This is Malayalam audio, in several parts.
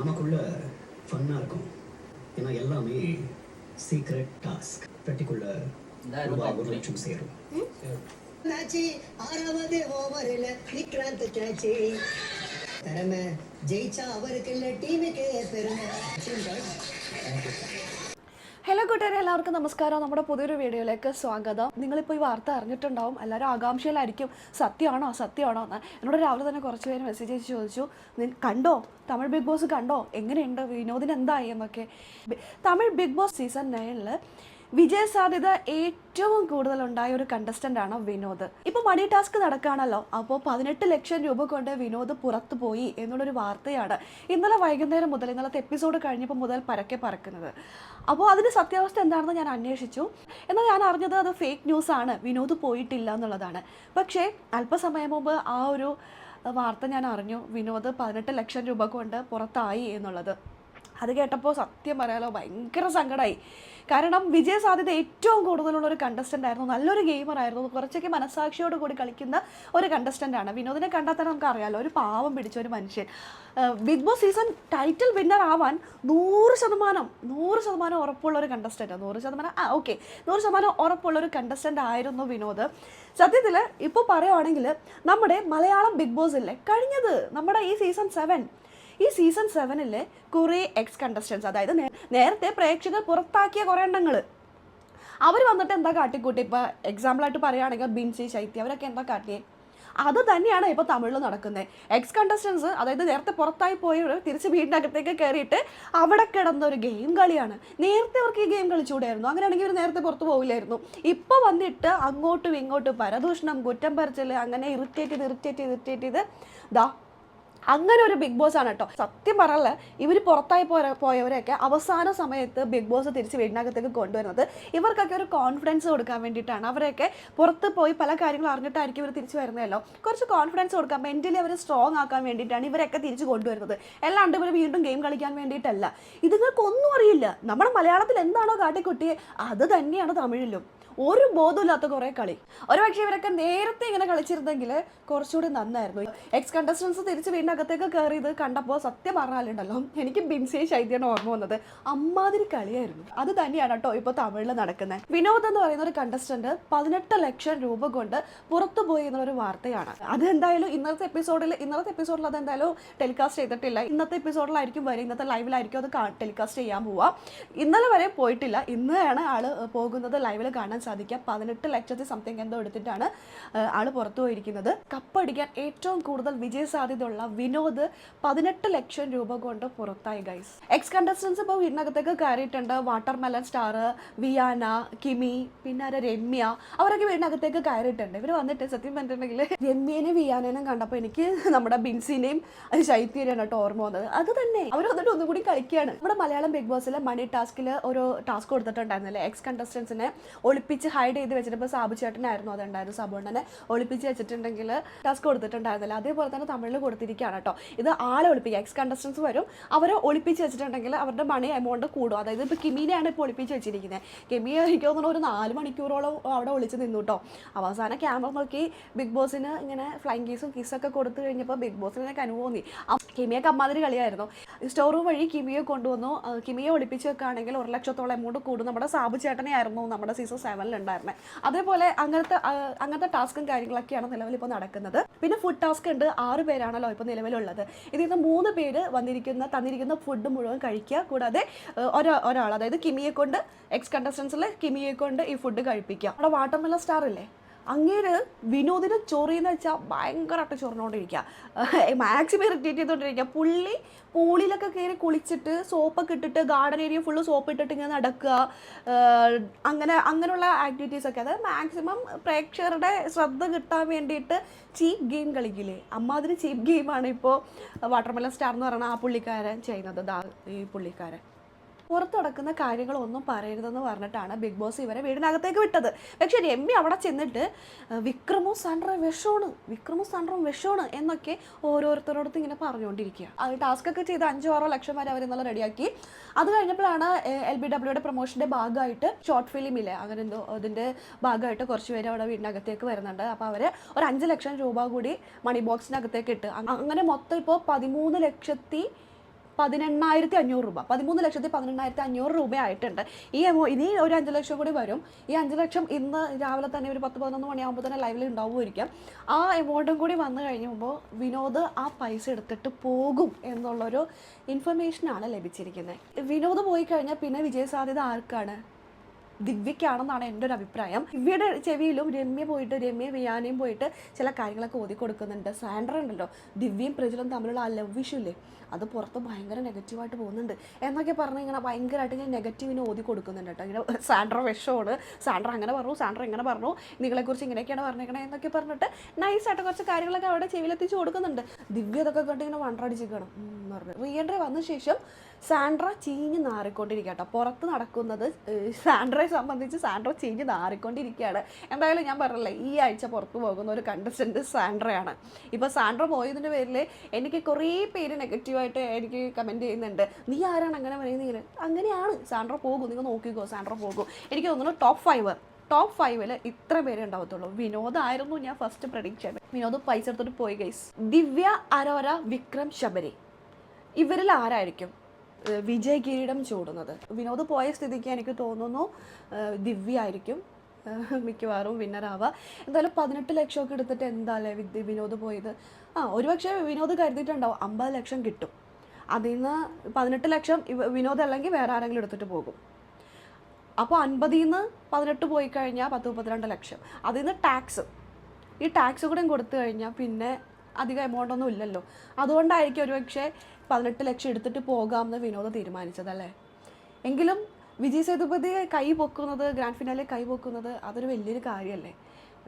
நமக்குள்ள ஃபன்னாக இருக்கும். ஏன்னா எல்லாமே சீக்ரெட் டாஸ்க் பெட்டிக்குள்ள ரூபா ஒரு லட்சம் சேரும். ஆறாவது ஓவரில் விக்ராந்த் கேட்ச் திறமை. ஜெயிச்சா அவருக்கு இல்ல டீமுக்கு பெருமை. ഹലോ കൂട്ടുകാരെ എല്ലാവർക്കും നമസ്കാരം. നമ്മുടെ പുതിയൊരു വീഡിയോയിലേക്ക് സ്വാഗതം. നിങ്ങളിപ്പോൾ ഈ വാർത്ത അറിഞ്ഞിട്ടുണ്ടാവും. എല്ലാവരും ആകാംക്ഷയിലായിരിക്കും. സത്യമാണോ? സത്യമാണോ എന്ന്. എന്നോട് രാവിലെ തന്നെ കുറച്ച് പേര് മെസ്സേജ് അയച്ച് ചോദിച്ചു. "നി- കണ്ടോ? തമിഴ് ബിഗ് ബോസ് കണ്ടോ? എങ്ങനെയുണ്ട്? വിനോദിന് എന്തായി? എന്നൊക്കെ. തമിഴ് ബിഗ് ബോസ് സീസൺ നയനിൽ വിജയ സാധ്യത ഏറ്റവും കൂടുതൽ ഉണ്ടായ ഒരു കണ്ടസ്റ്റന്റ് ആണ് വിനോദ്. ഇപ്പൊ മണി ടാസ്ക് നടക്കുകയാണല്ലോ. അപ്പോൾ പതിനെട്ട് ലക്ഷം രൂപ കൊണ്ട് വിനോദ് പുറത്തു പോയി എന്നുള്ളൊരു വാർത്തയാണ് ഇന്നലെ വൈകുന്നേരം മുതൽ ഇന്നലത്തെ എപ്പിസോഡ് കഴിഞ്ഞപ്പോൾ മുതൽ പരക്കെ പറക്കുന്നത്. അപ്പോൾ അതിന് സത്യാവസ്ഥ എന്താണെന്ന് ഞാൻ അന്വേഷിച്ചു. എന്നാൽ ഞാൻ അറിഞ്ഞത് അത് ഫേക്ക് ന്യൂസ് ആണ്. വിനോദ് പോയിട്ടില്ല എന്നുള്ളതാണ്. പക്ഷേ അല്പസമയം മുമ്പ് ആ ഒരു വാർത്ത ഞാൻ അറിഞ്ഞു. വിനോദ് പതിനെട്ട് ലക്ഷം രൂപ കൊണ്ട് പുറത്തായി എന്നുള്ളത്. അത് കേട്ടപ്പോൾ സത്യം പറയാലോ ഭയങ്കര സങ്കടമായി കാരണം വിജയ സാധ്യത ഏറ്റവും കൂടുതലുള്ള ഒരു കണ്ടസ്റ്റന്റ് ആയിരുന്നു. നല്ലൊരു ഗെയിമർ ആയിരുന്നു. കുറച്ചൊക്കെ മനസ്സാക്ഷിയോട് കൂടി കളിക്കുന്ന ഒരു കണ്ടസ്റ്റന്റ് ആണ്. വിനോദിനെ കണ്ടാൽ തന്നെ നമുക്ക് അറിയാമല്ലോ ഒരു പാവം പിടിച്ച ഒരു മനുഷ്യൻ. Bigg Boss season title winner ആവാൻ നൂറ് ശതമാനം നൂറ് ശതമാനം ഉറപ്പുള്ള ഒരു കണ്ടസ്റ്റന്റ് നൂറ് ശതമാനം ആ ഓക്കെ നൂറ് ശതമാനം ഉറപ്പുള്ള ഒരു കണ്ടസ്റ്റന്റ് ആയിരുന്നു വിനോദ്. സത്യത്തിൽ ഇപ്പോൾ പറയുവാണെങ്കിൽ നമ്മുടെ മലയാളം ബിഗ് ബോസ് ഇല്ലേ? കഴിഞ്ഞത് നമ്മുടെ ഈ സീസൺ സെവൻ ഈ സീസൺ സെവനിലെ കുറേ എക്സ് കണ്ടസ്റ്റൻസ് അതായത് നേരത്തെ പ്രേക്ഷകർ പുറത്താക്കിയ കുറേ എണ്ണങ്ങൾ അവർ വന്നിട്ട് എന്താ കാട്ടിക്കൂട്ടി? ഇപ്പോൾ എക്സാമ്പിളായിട്ട് പറയുകയാണെങ്കിൽ ബിൻസി ശൈത്യ അവരൊക്കെ എന്താ കാട്ടിയേ? അത് തന്നെയാണ് ഇപ്പോൾ തമിഴിൽ നടക്കുന്നത് എക്സ് കണ്ടസ്റ്റൻസ് അതായത് നേരത്തെ പുറത്തായി പോയവർ തിരിച്ച് വീടിനകത്തേക്ക് കയറിയിട്ട് അവിടെ കിടന്ന ഒരു ഗെയിം കളിയാണ്. നേരത്തെ അവർക്ക് ഈ ഗെയിം കളിച്ചുകൂടായിരുന്നു അങ്ങനെയാണെങ്കിൽ ഇവർ നേരത്തെ പുറത്ത് പോകില്ലായിരുന്നു ഇപ്പോൾ വന്നിട്ട് അങ്ങോട്ടും ഇങ്ങോട്ടും പരദൂഷണം കുറ്റം പറിച്ചൽ അങ്ങനെ ഇറിറ്റേറ്റ് ചെയ്ത് ഇറിറ്റേറ്റ് ചെയ്ത് ഇറിറ്റേറ്റ് ചെയ്ത് ദാ അങ്ങനെ ഒരു ബിഗ് ബോസ് ആണ് കേട്ടോ. സത്യം പറയല്ല ഇവർ പുറത്തായി പോയ പോയവരെയൊക്കെ അവസാന സമയത്ത് ബിഗ് ബോസ് തിരിച്ച് വീടിനകത്തേക്ക് കൊണ്ടുവരുന്നത്. ഇവർക്കൊക്കെ ഒരു കോൺഫിഡൻസ് കൊടുക്കാൻ വേണ്ടിയിട്ടാണ്. അവരെയൊക്കെ പുറത്ത് പോയി പല കാര്യങ്ങളും അറിഞ്ഞിട്ടായിരിക്കും ഇവർ തിരിച്ചു വരുന്നതല്ലോ. കുറച്ച് കോൺഫിഡൻസ് കൊടുക്കാൻ മെന്റലി അവരെ സ്ട്രോങ് ആക്കാൻ വേണ്ടിയിട്ടാണ് ഇവരൊക്കെ തിരിച്ചു കൊണ്ടുവരുന്നത്. അല്ലാണ്ട് ഇവർ വീണ്ടും ഗെയിം കളിക്കാൻ വേണ്ടിയിട്ടല്ല. ഇതുങ്ങൾക്കൊന്നും അറിയില്ല. നമ്മുടെ മലയാളത്തിൽ എന്താണോ കാട്ടിക്കുട്ടിയെ അത് തന്നെയാണ് തമിഴിലും. ഒരു ബോധമില്ലാത്ത കുറേ കളി. ഒരുപക്ഷെ ഇവരൊക്കെ നേരത്തെ ഇങ്ങനെ കളിച്ചിരുന്നെങ്കിൽ കുറച്ചുകൂടി നന്നായിരുന്നു. എക്സ് കണ്ടസ്റ്റൻസ് തിരിച്ച് വീടിനകത്തേക്ക് കയറിയത് കണ്ടപ്പോൾ സത്യം പറഞ്ഞാലുണ്ടല്ലോ എനിക്ക് ബിൻസി ശൈത്യാണ് ഓർമ്മ വന്നത്. അമ്മാതിരി കളിയായിരുന്നു. അത് തന്നെയാണ് കേട്ടോ ഇപ്പോൾ തമിഴിൽ നടക്കുന്നത്. വിനോദ് എന്ന് പറയുന്ന ഒരു കണ്ടസ്റ്റന്റ് പതിനെട്ട് ലക്ഷം രൂപ കൊണ്ട് പുറത്തു പോയി എന്നുള്ളൊരു വാർത്തയാണ്. അതെന്തായാലും ഇന്നത്തെ എപ്പിസോഡിൽ ഇന്നത്തെ എപ്പിസോഡിൽ അത് എന്തായാലും ടെലികാസ്റ്റ് ചെയ്തിട്ടില്ല. ഇന്നത്തെ എപ്പിസോഡിലായിരിക്കും വരെ ഇന്നത്തെ ലൈവിലായിരിക്കും അത് ടെലികാസ്റ്റ് ചെയ്യാൻ പോവുക. ഇന്നലെ വരെ പോയിട്ടില്ല. ഇന്നാണ് ആൾ പോകുന്നത് ലൈവിൽ കാണാൻ സാധിക്കുക. പതിനെട്ട് ലക്ഷത്തി സംതിങ് എന്തോ എടുത്തിട്ടാണ് ആൾ പുറത്തു പോയിരിക്കുന്നത്. കപ്പടിക്കാൻ ഏറ്റവും കൂടുതൽ വിജയ സാധ്യതയുള്ള വിനോദ് പതിനെട്ട് ലക്ഷം രൂപ കൊണ്ട് പുറത്തായി ഗൈസ് എക്സ് കണ്ടസ്റ്റൻസ് ഇപ്പോൾ വീടിനകത്തേക്ക് കയറിയിട്ടുണ്ട്. Watermelon star Viyana Kimi പിന്നെ രമ്യ. അവരൊക്കെ വീടിനകത്തേക്ക് കയറിയിട്ടുണ്ട്. ഇവർ വന്നിട്ട് സത്യം പറഞ്ഞിട്ടുണ്ടെങ്കിൽ രമ്യേനെയും വിയാനേനും കണ്ടപ്പോൾ എനിക്ക് നമ്മുടെ ബിൻസിനെയും ശൈത്യനെയാണ് കേട്ടോ ഓർമ്മ വന്നത്. അത് തന്നെ. അവർ വന്നിട്ട് ഒന്നും കൂടി കളിക്കുകയാണ്. നമ്മുടെ മലയാളം ബിഗ് ബോസിലെ മണി ടാസ്കിൽ ഒരു ടാസ്ക് കൊടുത്തിട്ടുണ്ടായിരുന്നില്ലേ? എക്സ് കണ്ടസ്റ്റൻസിനെ ഒളിപ്പിച്ച് ഹൈഡ് ചെയ്ത് വെച്ചിട്ട് സാബു ചേട്ടനായിരുന്നു. അതുണ്ടായിരുന്നു. സാബുണ്ണനെ ഒളിപ്പിച്ച് വെച്ചിട്ടുണ്ടെങ്കിൽ ടാസ്ക് കൊടുത്തിട്ടുണ്ടായിരുന്നില്ല. അതേപോലെ തന്നെ തമിഴിൽ കൊടുത്തിരിക്കുകയാണ് കേട്ടോ. ഇത് ആളെ ഒളിപ്പിക്കുക. എക്സ് കണ്ടസ്റ്റൻസ് വരും. അവരെ ഒളിപ്പിച്ച് വെച്ചിട്ടുണ്ടെങ്കിൽ അവരുടെ മണി എമൗണ്ട് കൂടും. അതായത് ഇപ്പോൾ കിമീനെയാണ് ഇപ്പോൾ ഒളിപ്പിച്ച് വെച്ചിരിക്കുന്നത് കിമിയെ എനിക്ക് തോന്നുന്നു ഒരു നാല് മണിക്കൂറോളം അവിടെ ഒളിച്ച് നിന്നു കേട്ടോ. അവസാനം ക്യാമറ നോക്കി ബിഗ് ബോസിന് ഇങ്ങനെ ഫ്ലൈങ് കീസും കീസൊക്കെ കൊടുത്തു കഴിഞ്ഞപ്പോൾ ബിഗ് ബോസിന് എനിക്ക് അനുഭവം തോന്നി. കിമിയൊക്കെ കളിയായിരുന്നു. സ്റ്റോർ റൂം വഴി കിമിയെ കൊണ്ടുവന്നു. കിമിയെ ഒളിപ്പിച്ച് വെക്കുകയാണെങ്കിൽ ഒരു ലക്ഷത്തോളം എമൗണ്ട് കൂടും. നമ്മുടെ സാബു ചേട്ടനെ ആയിരുന്നു നമ്മുടെ സീസൺ സെവനിൽ ഉണ്ടായിരുന്നത് അതേപോലെ അങ്ങനത്തെ അങ്ങനത്തെ ടാസ്കും കാര്യങ്ങളൊക്കെയാണ് നിലവിൽ ഇപ്പോൾ നടക്കുന്നത്. പിന്നെ ഫുഡ് ടാസ്ക് ഉണ്ട്. ആറ് പേരാണല്ലോ ഇപ്പോൾ നിലവിലുള്ളത്. ഇതിൽ നിന്ന് മൂന്ന് പേര് വന്നിരിക്കുന്ന തന്നിരിക്കുന്ന ഫുഡ് മുഴുവൻ കഴിക്കുക. കൂടാതെ ഒരാ ഒരാൾ അതായത് കിമിയെ കൊണ്ട് എക്സ് കണ്ടസ്റ്റൻസിൽ കിമിയെ കൊണ്ട് ഈ ഫുഡ് കഴിപ്പിക്കുക. അവിടെ വാട്ടർ മെലൻ സ്റ്റാർ ഇല്ലേ? അങ്ങേര് വിനോദിനെ ചൊറിയെന്ന് വെച്ചാൽ ഭയങ്കരമായിട്ട് ചൊറിഞ്ഞുകൊണ്ടിരിക്കുക മാക്സിമം ഇറിറ്റേറ്റ് ചെയ്തുകൊണ്ടിരിക്കുക പുള്ളി പൂളിലൊക്കെ കയറി കുളിച്ചിട്ട് സോപ്പൊക്കെ ഇട്ടിട്ട് ഗാർഡൻ ഏരിയ ഫുള്ള് സോപ്പ് ഇട്ടിട്ട് ഇങ്ങനെ നടക്കുക അങ്ങനെ അങ്ങനെയുള്ള ആക്ടിവിറ്റീസൊക്കെ അതായത് മാക്സിമം പ്രേക്ഷകരുടെ ശ്രദ്ധ കിട്ടാൻ വേണ്ടിയിട്ട് ചീപ്പ് ഗെയിം കളിക്കില്ലേ? അമ്മാതിരി ചീപ്പ് ഗെയിമാണ് ഇപ്പോൾ വാട്ടർമെലൻ സ്റ്റാർ എന്ന് പറയുന്ന ആ പുള്ളിക്കാരൻ ചെയ്യുന്നത്. ദാ ഈ പുള്ളിക്കാരൻ. പുറത്ത് നടക്കുന്ന കാര്യങ്ങളൊന്നും പറയരുതെന്ന് പറഞ്ഞിട്ടാണ് ബിഗ് ബോസ് ഇവരെ വീടിനകത്തേക്ക് വിട്ടത്. പക്ഷെ രമ്യ അവിടെ ചെന്നിട്ട് വിക്രമോ സൺഡറും വിഷമാണ് വിക്രമും സാൻഡ്രോ വിഷമാണ് എന്നൊക്കെ ഓരോരുത്തരോടത്ത് ഇങ്ങനെ പറഞ്ഞുകൊണ്ടിരിക്കുക അത് ടാസ്ക് ഒക്കെ ചെയ്ത് അഞ്ചോ ആറോ ലക്ഷം വരെ അവർ ഇന്നലെ റെഡിയാക്കി അത് കഴിഞ്ഞപ്പോഴാണ് എൽ ബി ഡബ്ല്യുടെ പ്രൊമോഷന്റെ ഭാഗമായിട്ട് ഷോർട്ട് ഫിലിം ഇല്ലേ അങ്ങനെ എന്തോ അതിന്റെ ഭാഗമായിട്ട് കുറച്ച് പേര് അവിടെ വീടിനകത്തേക്ക് വരുന്നുണ്ട്. അപ്പോൾ അവർ ഒരു അഞ്ച് ലക്ഷം രൂപ കൂടി മണി ബോക്സിനകത്തേക്ക് ഇട്ട്. അങ്ങനെ മൊത്തം ഇപ്പോൾ പതിമൂന്ന് ലക്ഷത്തി പതിനെണ്ണായിരത്തി അഞ്ഞൂറ് രൂപ. പതിമൂന്ന് ലക്ഷത്തി പതിനെണ്ണായിരത്തി അഞ്ഞൂറ് രൂപ ആയിട്ടുണ്ട് ഈ എമൗ ഇനി ഒരു അഞ്ച് ലക്ഷം കൂടി വരും. ഈ അഞ്ച് ലക്ഷം ഇന്ന് രാവിലെ തന്നെ ഒരു പത്ത് പതിനൊന്ന് മണിയാകുമ്പോൾ തന്നെ ലൈവിൽ ഉണ്ടാവുമായിരിക്കാം. ആ എമൗണ്ടും കൂടി വന്നു കഴിയുമ്പോൾ വിനോദ് ആ പൈസ എടുത്തിട്ട് പോകും എന്നുള്ളൊരു ഇൻഫർമേഷനാണ് ലഭിച്ചിരിക്കുന്നത് വിനോദ് പോയി കഴിഞ്ഞാൽ പിന്നെ വിജയ സാധ്യത ആർക്കാണ്? ദിവ്യക്കാണെന്നാണ് എന്റെ ഒരു അഭിപ്രായം. ദിവ്യയുടെ ചെവിയിലും രമ്യ പോയിട്ട് രമ്യ വിയാനയും പോയിട്ട് ചില കാര്യങ്ങളൊക്കെ ഓതി കൊടുക്കുന്നുണ്ട് സാൻഡർ ഉണ്ടല്ലോ ദിവ്യയും പ്രജലും തമ്മിലുള്ള ആ ലവ് ഇഷ്യൂ ഇല്ലേ അത് പുറത്ത് ഭയങ്കര നെഗറ്റീവായിട്ട് പോകുന്നുണ്ട്. എന്നൊക്കെ പറഞ്ഞ് ഇങ്ങനെ ഭയങ്കരമായിട്ട് ഞാൻ നെഗറ്റീവിനെ ഓതി കൊടുക്കുന്നുണ്ട് കേട്ടോ. ഇങ്ങനെ സാൻഡ്ര വിഷമാണ്. സാൻഡ്ര അങ്ങനെ പറഞ്ഞു സാൻഡ്ര ഇങ്ങനെ പറഞ്ഞു നിങ്ങളെക്കുറിച്ച് ഇങ്ങനെയൊക്കെയാണ് പറഞ്ഞേക്കണേ എന്നൊക്കെ പറഞ്ഞിട്ട് നൈസായിട്ട് കുറച്ച് കാര്യങ്ങളൊക്കെ അവിടെ ചെവിയിലെത്തിച്ച് കൊടുക്കുന്നുണ്ട്. ദിവ്യതൊക്കെ കണ്ട് ഇങ്ങനെ വണ്ടടിച്ചിരിക്കണം എന്ന് പറഞ്ഞു. റീ എൻട്രി വന്ന ശേഷം സാൻഡ്ര ചീഞ്ഞ് നാറിക്കൊണ്ടിരിക്കുക പുറത്ത് നടക്കുന്നത് സാൻഡ്രയെ സംബന്ധിച്ച് സാൻഡ്ര ചീഞ്ഞ് നാറിക്കൊണ്ടിരിക്കുകയാണ്. എന്തായാലും ഞാൻ പറഞ്ഞില്ലേ ഈ ആഴ്ച പുറത്ത് പോകുന്ന ഒരു കണ്ടസ്റ്റന്റ് സാൻഡ്രയാണ്. ഇപ്പോൾ സാൻഡ്ര പോയതിന്റെ പേരിൽ എനിക്ക് കുറേ പേര് നെഗറ്റീവായിട്ട് എനിക്ക് കമന്റ് ചെയ്യുന്നുണ്ട്. നീ ആരാണ് അങ്ങനെ പറയുന്നത്? ഇങ്ങനെ. അങ്ങനെയാണ്. സാൻഡ്ര പോകും. നിങ്ങൾ നോക്കിക്കോ സാൻഡ്ര പോകും. എനിക്ക് തോന്നുന്നു ടോപ്പ് ഫൈവ് ടോപ്പ് ഫൈവിൽ ഇത്ര പേരെ ഉണ്ടാവത്തുള്ളൂ. വിനോദ് ആയിരുന്നു ഞാൻ ഫസ്റ്റ് ചെയ്തത്. വിനോദ് പൈസ എടുത്തിട്ട് പോയി ഗൈസ് ദിവ്യ അരോര വിക്രം ശബരി. ഇവരിൽ ആരായിരിക്കും? വിജയ് കിരീടം ചൂടുന്നത്. വിനോദ് പോയ സ്ഥിതിക്ക് എനിക്ക് തോന്നുന്നു ദിവ്യ ആയിരിക്കും. മിക്കവാറും വിന്നറാവുക എന്തായാലും പതിനെട്ട് ലക്ഷമൊക്കെ എടുത്തിട്ട് എന്താല്ലേ വിനോദ് പോയത്? ആ ഒരുപക്ഷെ വിനോദ് കരുതിയിട്ടുണ്ടാവും അമ്പത് ലക്ഷം കിട്ടും. അതിൽ നിന്ന് പതിനെട്ട് ലക്ഷം വിനോദ് അല്ലെങ്കിൽ വേറെ ആരെങ്കിലും എടുത്തിട്ട് പോകും. അപ്പോൾ അൻപതിൽ നിന്ന് പതിനെട്ട് പോയി കഴിഞ്ഞാൽ പത്ത് മുപ്പത്തിരണ്ട് ലക്ഷം. അതിൽ നിന്ന് ടാക്സ്. ഈ ടാക്സ് കൂടെ കൊടുത്തു കഴിഞ്ഞാൽ പിന്നെ അധികം എമൗണ്ട് ഒന്നും ഇല്ലല്ലോ. അതുകൊണ്ടായിരിക്കും ഒരുപക്ഷെ പതിനെട്ട് ലക്ഷം എടുത്തിട്ട് പോകാമെന്ന് വിനോദ് തീരുമാനിച്ചതല്ലേ? എങ്കിലും വിജയ് സേതുപതി കൈ പൊക്കുന്നത് ഗ്രാൻഡ് ഫിനാലെ കൈ പൊക്കുന്നത് അതൊരു വലിയൊരു കാര്യമല്ലേ?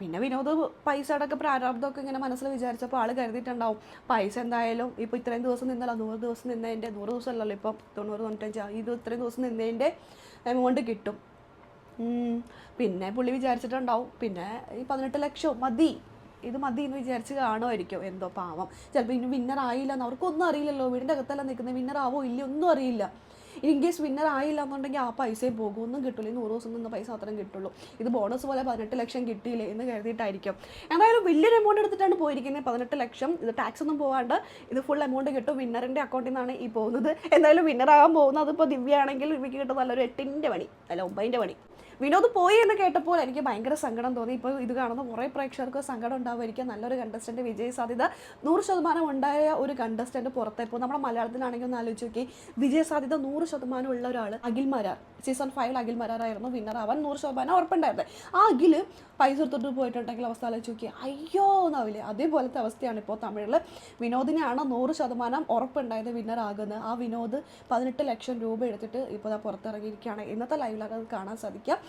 പിന്നെ വിനോദ് പൈസയുടെയൊക്കെ പ്രാരാബ്ദമൊക്കെ ഇങ്ങനെ മനസ്സിൽ വിചാരിച്ചപ്പോൾ ആൾ കരുതിയിട്ടുണ്ടാവും പൈസ എന്തായാലും ഇപ്പോൾ ഇത്രയും ദിവസം നിന്നല്ല നൂറ് ദിവസം നിന്നതിന്റെ നൂറ് ദിവസം അല്ലല്ലോ ഇപ്പം തൊണ്ണൂറ് തൊണ്ണൂറ്റഞ്ച് ഇത് ഇത്രയും ദിവസം നിന്നതിന്റെ എമൗണ്ട് കിട്ടും. പിന്നെ പുള്ളി വിചാരിച്ചിട്ടുണ്ടാവും പിന്നെ ഈ പതിനെട്ട് ലക്ഷം മതി ഇത് മതി എന്ന് വിചാരിച്ച് കാണുമായിരിക്കും. എന്തോ പാവം. ചിലപ്പോൾ ഇനി വിന്നർ ആയില്ല എന്ന് അവർക്കൊന്നും അറിയില്ലല്ലോ. വീടിന്റെ അകത്തല്ല നിൽക്കുന്നത് വിന്നർ ആവോ ഇല്ല ഒന്നും അറിയില്ല. ഇൻ കേസ് വിന്നർ ആയില്ല എന്നുണ്ടെങ്കിൽ ആ പൈസയും പോകും. ഒന്നും കിട്ടില്ല നൂറ് ദിവസം നിന്ന് പൈസ മാത്രം കിട്ടുള്ളൂ. ഇത് ബോണസ് പോലെ പതിനെട്ട് ലക്ഷം കിട്ടിയില്ലേ എന്ന് കരുതിയിട്ടായിരിക്കും. എന്തായാലും വലിയൊരു എമൗണ്ട് എടുത്തിട്ടാണ് പോയിരിക്കുന്നത്. പതിനെട്ട് ലക്ഷം. ഇത് ടാക്സ് ഒന്നും പോകാണ്ട് ഇത് ഫുൾ എമൗണ്ട് കിട്ടും. വിന്നറിന്റെ അക്കൗണ്ടിൽ നിന്നാണ് ഈ പോകുന്നത്. എന്തായാലും വിന്നർ ആകാൻ പോകുന്നത്. അതിപ്പോൾ ദിവ്യ ആണെങ്കിൽ ദിവ്യക്ക് കിട്ടും നല്ലൊരു എട്ടിന്റെ പണി. അല്ല ഒമ്പതിന്റെ പണി. വിനോദ് പോയി എന്ന് കേട്ടപ്പോൾ എനിക്ക് ഭയങ്കര സങ്കടം തോന്നി. ഇപ്പോൾ ഇത് കാണുന്ന കുറേ പ്രേക്ഷകർക്ക് സങ്കടം ഉണ്ടാവുമായിരിക്കും നല്ലൊരു കണ്ടസ്റ്റന്റ് വിജയ സാധ്യത നൂറ് ശതമാനം ഉണ്ടായ ഒരു കണ്ടസ്റ്റന്റ് പുറത്തെ. ഇപ്പോൾ നമ്മുടെ മലയാളത്തിലാണെങ്കിൽ ഒന്ന് ആലോചിച്ച് നോക്കി. വിജയ സാധ്യത നൂറ് ശതമാനം ഉള്ള ഒരാൾ അഖിൽ മരാർ. സീസൺ ഫൈവിൽ അഖിൽ മരാറായിരുന്നു വിന്നർ ആവാൻ നൂറ് ശതമാനം ഉറപ്പുണ്ടായിരുന്നത് ആ അഖിൽ പൈസ എടുത്തിട്ട് പോയിട്ടുണ്ടെങ്കിൽ അവസ്ഥ ആലോചിച്ച് നോക്കി അയ്യോ എന്നാവില്ലേ? അതേപോലത്തെ അവസ്ഥയാണ് ഇപ്പോൾ തമിഴിൽ വിനോദിനെയാണ് നൂറ് ശതമാനം ഉറപ്പുണ്ടായത് വിന്നർ ആകുന്നത് ആ വിനോദ് പതിനെട്ട് ലക്ഷം രൂപ എടുത്തിട്ട് ഇപ്പോൾ പുറത്തിറങ്ങിയിരിക്കുകയാണ്. ഇന്നത്തെ ലൈവിലൊക്കെ കാണാൻ സാധിക്കാം.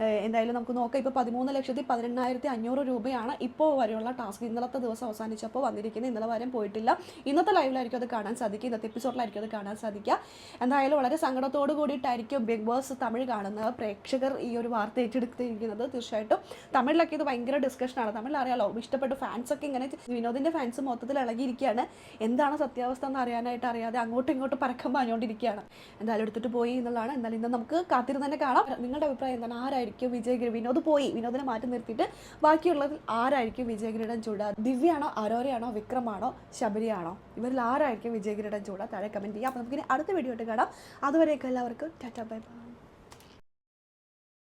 എന്തായാലും നമുക്ക് നോക്കാം. ഇപ്പോൾ പതിമൂന്ന് ലക്ഷത്തി പതിനെണ്ണായിരത്തി അഞ്ഞൂറ് രൂപയാണ് ഇപ്പോൾ വരെയുള്ള ടാസ്ക്. ഇന്നലത്തെ ദിവസം അവസാനിച്ചപ്പോൾ വന്നിരിക്കുന്നത്. ഇന്നലെ വരെ പോയിട്ടില്ല. ഇന്നത്തെ ലൈവിലായിരിക്കും അത് കാണാൻ സാധിക്കുക. ഇന്നത്തെ എപ്പിസോഡിലായിരിക്കും അത് കാണാൻ സാധിക്കുക. എന്തായാലും വളരെ സങ്കടത്തോട് കൂടിയിട്ടായിരിക്കും ബിഗ് ബോസ് തമിഴ് കാണുന്ന പ്രേക്ഷകർ ഈ ഒരു വാർത്ത ഏറ്റെടുത്തിരിക്കുന്നത് തീർച്ചയായിട്ടും തമിഴിലൊക്കെ ഇത് ഭയങ്കര ഡിസ്കഷനാണ് തമിഴിൽ അറിയാലോ ഇഷ്ടപ്പെട്ട ഫാൻസൊക്കെ ഇങ്ങനെ വിനോദിന്റെ ഫാൻസ് മൊത്തത്തിൽ ഇളകിയിരിക്കുകയാണ്. എന്താണ് സത്യാവസ്ഥ എന്ന് അറിയാനായിട്ട് അറിയാതെ അങ്ങോട്ടും ഇങ്ങോട്ടും പരക്കം പാഞ്ഞുകൊണ്ടിരിക്കുകയാണ്. എന്തായാലും എടുത്തിട്ട് പോയി എന്നുള്ളതാണ്. എന്തായാലും ഇന്ന് നമുക്ക് കാത്തിരുന്ന് തന്നെ കാണാം. നിങ്ങളുടെ അഭിപ്രായം എന്താണ്? ആരായിരിക്കും വിജയഗിരി വിനോദ് പോയി. വിനോദിനെ മാറ്റി നിർത്തിയിട്ട് ബാക്കിയുള്ളതിൽ ആരായിരിക്കും വിജയഗിരിയുടെ ചൂട ദിവ്യയാണോ അരോരയാണോ വിക്രമാണോ ശബരിയാണോ? ഇവരിൽ ആരായിരിക്കും വിജയഗിരിയുടെ ചൂട താഴെ കമന്റ് ചെയ്യാം. അപ്പോൾ നമുക്കിനി അടുത്ത വീഡിയോ ആയിട്ട് കാണാം. അതുവരെയൊക്കെ എല്ലാവർക്കും ടാറ്റാ ബൈ ബൈ.